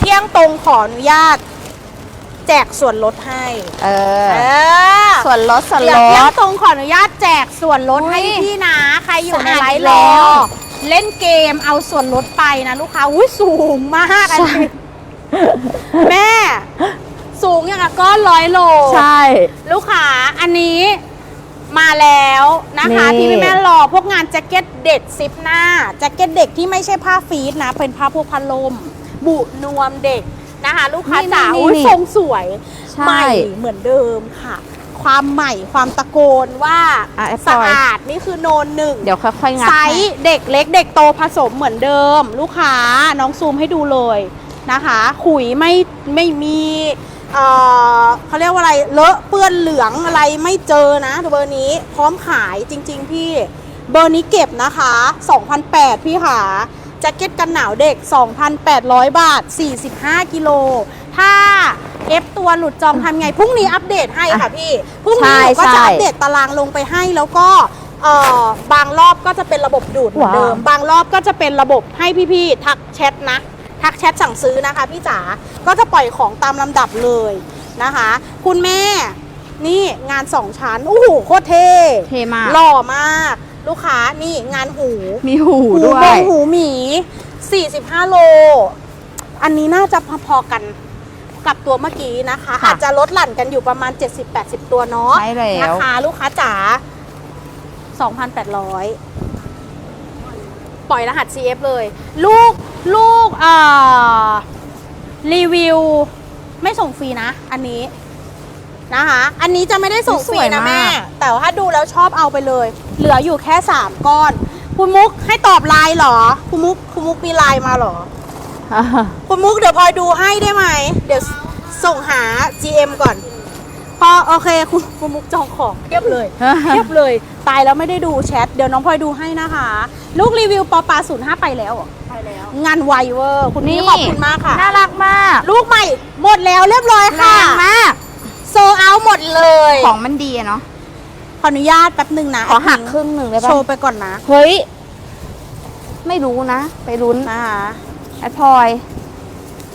เที่ยงตรงขออนุญาต แจกส่วนลดให้ เออ เออส่วนลดส่วนเดี๋ลยวเที่ยงด ตรงขออนุญาตแจกส่วนลดอุ๊ยให้พี่นะ ใครอยู่ในสะอาดไลอีฟ์กแล้รอวเล่นเกมเอาส่วนลดไปนะลูกค้าอุ้ยสูงมากอันนี้แม่ สูงอย่างกับก้อนร้อยโล ใช่ ลูกค้าอันนี้มาแล้วนะคะนี่ ที่พี่แม่รอพวกงานแจ็คเก็ตเด็ดซิปหน้าแจ็คเก็ตเด็กที่ไม่ใช่ผ้าฟีดนะ เป็นผ้าพวกพันลม บุนวมเด็กนะคะ ลูกค้านี่จ๋านี่อุ้ยนี่ทรงสวยใช่ใหม่เหมือนเดิมค่ะ ความใหม่ความตะโกนว่าอะแอปสะพลอย อาดนี่คือโนนหนึ่ง เดี๋ยวค่อยๆงัดไซให้ ส์เด็กเล็กเด็กโตผสมเหมือนเดิม ลูกค้าน้องซูมให้ดูเลยนะคะ ขุยไม่ไม่มีเอ่อเขาเรียกว่าอะไรเลอะเปื้อนเหลืองอะไรไม่เจอนะเบอร์นี้พร้อมขายจริง ๆ พี่เบอร์นี้เก็บนะคะ 2,008 พี่ค่ะ แจ็คเก็ตกันหนาวเด็ก 2,800 บาท 45 กิโล ถ้าเอฟตัวหลุดจองทำไง พรุ่งนี้อัปเดตให้ค่ะพี่ พรุ่งนี้หนูก็ใช่จะใช่อัปเดตตารางลงไปให้แล้วก็เอ่อบางรอบก็จะเป็นระบบดูดเหมือนเดิมว้าวบางรอบก็จะเป็นระบบให้พี่ๆทักแชทนะ ทักแชทสั่งซื้อนะคะพี่จ๋า ก็จะปล่อยของตามลำดับเลยนะคะ คุณแม่นี่งานสองชั้น โอ้โหโคตรเท่ เท่มาก หล่อมาก ลูกค้านี่งานหูมีหูด้วบยงหูหมี 45 โล อันนี้น่าจะพอๆกันกับตัวเมื่อกี้นะคะ ค่ะอาจจะลดหลั่นกันอยู่ประมาณ 70-80 ตัวเนาะใช่แล้ว นะคะลูกค้าจ๋า 2,800 ปล่อยรหัส CF เลย ลูกลูกเอ่อรีวิว ไม่ส่งฟรีนะ อันนี้นะคะ อันนี้จะไม่ได้ส่งฟรีสวยนะมาก แม่ แต่ว่าถ้าดูแล้วชอบเอาไปเลย เหลืออยู่แค่ 3 ก้อน คุณมุกให้ตอบไลน์เหรอ คุณมุกคุณมุกมีไลน์มาเหรอ คุณมุกเดี๋ยวพลอยดูให้ได้ไหม เดี๋ยวส่งหา GM ก่อน พอโอเคคุณคุณมุกจองของเทียบเลยเทียบเลย ตายแล้วไม่ได้ดูแชท เดี๋ยวน้องพลอยดูให้นะคะ ลูกรีวิวปอปาศูนย์ห้าไปแล้วเหรอไปแล้ว งานไวเวอร์คุณนี่ขอบคุณมากค่ะ น่ารักมาก ลูกใหม่หมดแล้วเรียบร้อยแรค่ะงมาก โซเอาหมดเลย ของมันดีอะเนาะ ขออนุญาตแป๊บหนึ่งนะขอหักครึ่งหนึ่งได้โชปะว์ไปก่อนนะเฮ้ย ไม่รู้นะ ไปลุ้นนะคะแอดพลอย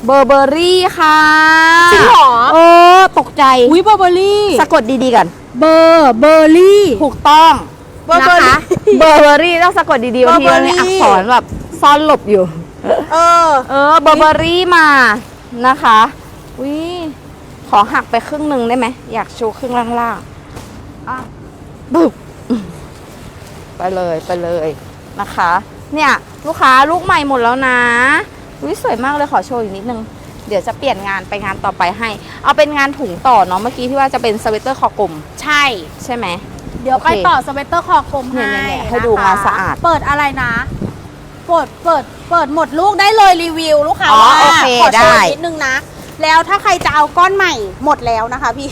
เบอร์เบอรี่ค่ะจริงเหรอเออตกใจอุ้ยเบอร์เบอรี่สะกดดีๆกันเบอร์เบอร์รี่ถูกต้องเบอร์เบอร์รี่นะคะเบอร์เบอรี่ต้องสะกดดีๆบางทีมันมีเบอร์เบอรี่อักษรแบบซ่อนหลบอยู่ เออ เออเบอร์เบอรี่มานะคะวิขอหักไปครึ่งหนึ่งได้ไหมอยากโชว์ครึ่งล่างๆอะ บึบไปเลยไปเลยนะคะ เนี่ยลูกค้าลูกใหม่หมดแล้วนะวิสวยมากเลยขอโชว์อีกนิดนึง เดี๋ยวจะเปลี่ยนงานไปงานต่อไปให้ เอาเป็นงานถุงต่อเนาะเมื่อกี้ที่ว่าจะเป็นสเวตเตอร์คอกลมใช่ ใช่ไหม เดี๋ยวโอเคไปต่อสเวตเตอร์คอกลมให้เนี่ยๆๆให้นะคะดูงานสะอาดเปิดอะไรนะ เปิดเปิดเปิดหมดลูกได้เลยรีวิวลูกค้าอ๋อว่าโอเคขอโชว์ได้นิดนึงนะ แล้วถ้าใครจะเอาก้อนใหม่หมดแล้วนะคะพี่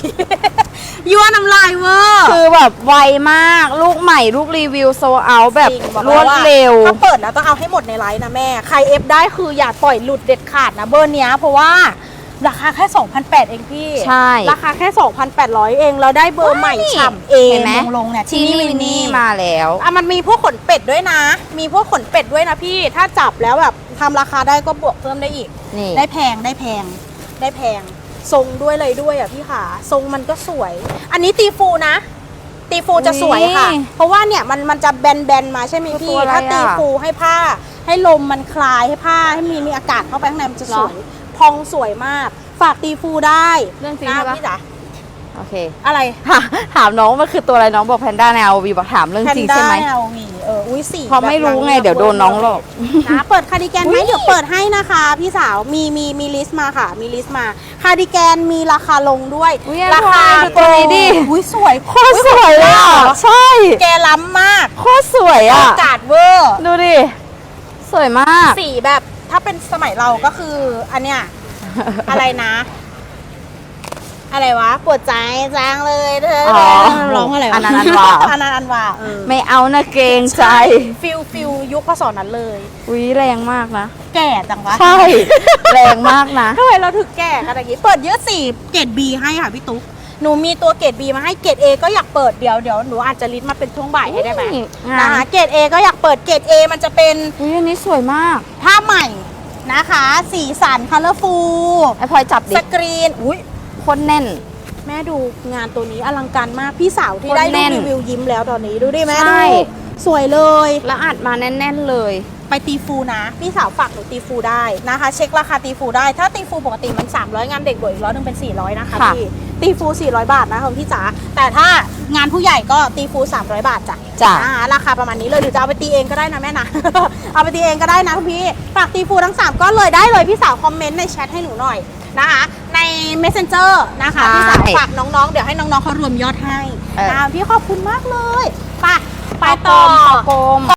ยั่วน้ำลายเวอร์คือแบบไวมากลูกใหม่ลูกรีวิวโซเอาแบบจริงบอกรวดแาเร็วถ้าเปิดแล้วต้องเอาให้หมดในไลน์นะแม่ ใครเอฟได้คืออย่าปล่อยหลุดเด็ดขาดนะเบอร์เนี้ยเพราะว่าราคาแค่ 2,800 เองพี่ ใช่ ราคาแค่ 2,800 เอง เราได้เบอร์ใหม่ว้ายฉ่ำเองเห็นไหมลงๆเนี่ยที่นี่วินนี่มาแล้วอะมันมีพวกขนเป็ดด้วยนะ มีพวกขนเป็ดด้วยนะพี่ ถ้าจับแล้วแบบทำราคาได้ก็บวกเพิ่มได้อีกนี่ได้แพงได้แพงได้แพง ทรงด้วยเลยด้วยอะพี่ขาทรงมันก็สวย อันนี้ตีฟูนะ ตีฟูจะสวยค่ะอุ๊ยเพราะว่าเนี่ยมันมันจะแบนๆมาใช่ไหมตัวพี่อะไรถ้าตีอะฟูให้ผ้า ให้ลมมันคลายให้ผ้าให้มีมีอากาศเข้าไปข้างในมันจะสวย พองสวยมาก ฝากตีฟูได้เรื่องจริงนะใช่ปะพี่จ๋า โอเค อะไรถามถามน้องมันคือตัวอะไรน้องบอกแพนด้าแนววีบอกถามเรื่องจริงใช่ไหมแพนด้า LV เอออุ้ยสีเพราะไม่รู้ไงแบบเดี๋ยวโดนน้องหลอก นะเปิดคาร์ดิแกนไหมอุ๊ยเดี๋ยวเปิดให้นะคะ พี่สาวมีมีมีลิสต์มาค่ะ มีลิสต์มาคาร์ดิแกนมีราคาลงด้วยอุ๊ยราคาดูตัวนี้ดิ อุ้ยสวยโคตรสวยอะใช่แกล้ำมากโคตรสวยอะอากาศเวอร์ ดูดิ สวยมาก สีแบบถ้าเป็นสมัยเราก็คืออันเนี้ย อะไรนะ อะไรวะปวดใจจังเลยเธออ๋อร้องอะไรวะอันนั้นอันวา อันนั้นอันวาเออไม่เอานะเกรงใจฟิลฟิลยุคพศนั้นเลย อุ้ยแรงมากนะแก่จังวะใช่แรงมากนะทำไมเราถึงแก่ขนาดนี้เปิดเยอะสี่เกรด B ให้ค่ะพี่ตุ๊กหนูมีตัวเกรด B มาให้เกรด A ก็อยากเปิดเดี๋ยวเดี๋ยวหนูอาจจะลิสต์มาเป็นช่วงบ่ายให้ได้ไหมนี่งานะคะนเกรด A ก็อยากเปิดเกรด A มันจะเป็นอุ้ยอันนี้สวยมากผ้าใหม่นะคะ สีสันคัลเลอร์ฟูไอ้พลอยจับดิสกรีนอุ้ย คนแน่น แม่ดูงานตัวนี้อลังการมากพี่สาวที่คนได้แน่ดูนรีวิวยิ้มแล้วตอนนี้ดูดิแม่ใช่ดูสวยเลย แล้วอัดมาแน่น ๆเลย ไปตีฟูนะ พี่สาวฝากหนูตีฟูได้นะคะ เช็คราคาตีฟูได้ ถ้าตีฟูปกติมัน 300 งานเด็กบวกอีกร้อยนึงเป็น 400 นะคะค่ะพี่ ตีฟู 400 บาทนะคุณพี่จ๋าแต่ถ้างานผู้ใหญ่ก็ตีฟู 300 บาทจ้ะจ้ะอ่าราคาประมาณนี้เลยหรือจะเอาไปตีเองก็ได้นะแม่นะเอาไปตีเองก็ได้นะคุณพี่ฝากตีฟูทั้ง3ก็เลยได้เลยพี่สาวคอมเมนต์ในแชทให้หนูหน่อยนะคะใน messenger นะคะใช่พี่สาวฝากน้องๆ เดี๋ยวให้น้องๆเขารวมยอดให้เอออ่าพี่ขอบคุณมากเลยไปไปต่อกลม